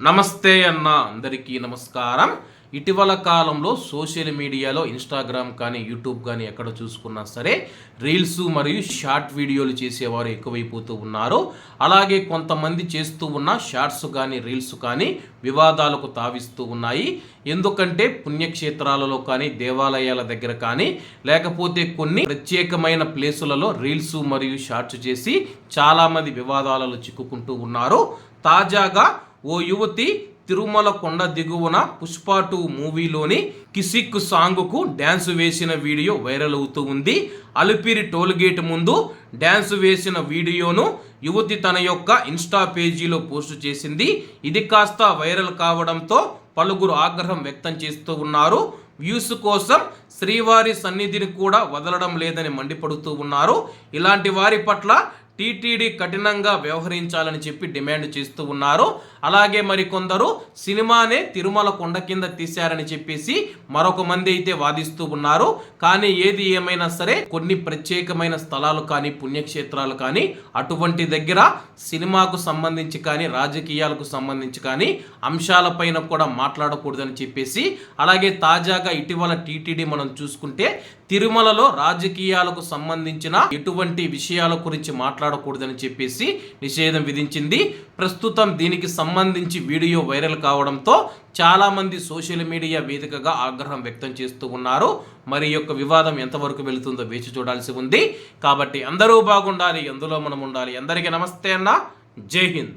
నమస్తే అన్న అందరికీ నమస్కారం. ఇటీవల కాలంలో సోషల్ మీడియాలో ఇన్స్టాగ్రామ్ కానీ యూట్యూబ్ కానీ ఎక్కడ చూసుకున్నా సరే రీల్స్ మరియు షార్ట్ వీడియోలు చేసేవారు ఎక్కువైపోతూ ఉన్నారు. అలాగే కొంతమంది చేస్తూ ఉన్న షార్ట్స్ కానీ రీల్స్ కానీ వివాదాలకు తావిస్తూ ఉన్నాయి. ఎందుకంటే పుణ్యక్షేత్రాలలో కానీ దేవాలయాల దగ్గర కానీ లేకపోతే కొన్ని ప్రత్యేకమైన ప్లేసులలో రీల్స్ మరియు షార్ట్స్ చేసి చాలామంది వివాదాలలో చిక్కుకుంటూ ఉన్నారు. తాజాగా ఓ యువతి తిరుమల కొండ దిగువన పుష్ప టూ మూవీలోని కిసిక్ సాంగ్కు డ్యాన్స్ వేసిన వీడియో వైరల్ అవుతూ ఉంది. అలిపిరి టోల్గేట్ ముందు డ్యాన్స్ వేసిన వీడియోను యువతి తన యొక్క ఇన్స్టా పేజీలో పోస్ట్ చేసింది. ఇది కాస్త వైరల్ కావడంతో పలువురు ఆగ్రహం వ్యక్తం చేస్తూ ఉన్నారు. వ్యూస్ కోసం శ్రీవారి సన్నిధిని కూడా వదలడం లేదని మండిపడుతూ ఉన్నారు. ఇలాంటి వారి పట్ల టీటీడీ కఠినంగా వ్యవహరించాలని చెప్పి డిమాండ్ చేస్తూ ఉన్నారు. అలాగే మరి కొందరు సినిమానే తిరుమల కొండ కింద తీశారని చెప్పేసి మరొక మంది అయితే వాదిస్తూ ఉన్నారు. కానీ ఏది ఏమైనా సరే కొన్ని ప్రత్యేకమైన స్థలాలు కానీ పుణ్యక్షేత్రాలు కానీ అటువంటి దగ్గర సినిమాకు సంబంధించి కానీ రాజకీయాలకు సంబంధించి కానీ అంశాలపైన కూడా మాట్లాడకూడదని చెప్పేసి అలాగే తాజాగా ఇటీవల టీటీడీ మనం చూసుకుంటే తిరుమలలో రాజకీయాలకు సంబంధించిన ఎటువంటి విషయాల గురించి మాట్లాడకూడదని చెప్పేసి నిషేధం విధించింది. ప్రస్తుతం దీనికి సంబంధించి వీడియో వైరల్ కావడంతో చాలామంది సోషల్ మీడియా వేదికగా ఆగ్రహం వ్యక్తం చేస్తూ ఉన్నారు. మరి యొక్క వివాదం ఎంతవరకు వెళుతుందో వేచి చూడాల్సి ఉంది. కాబట్టి అందరూ బాగుండాలి ఎందులో మనం ఉండాలి. అందరికీ నమస్తే అన్న. జై హింద్.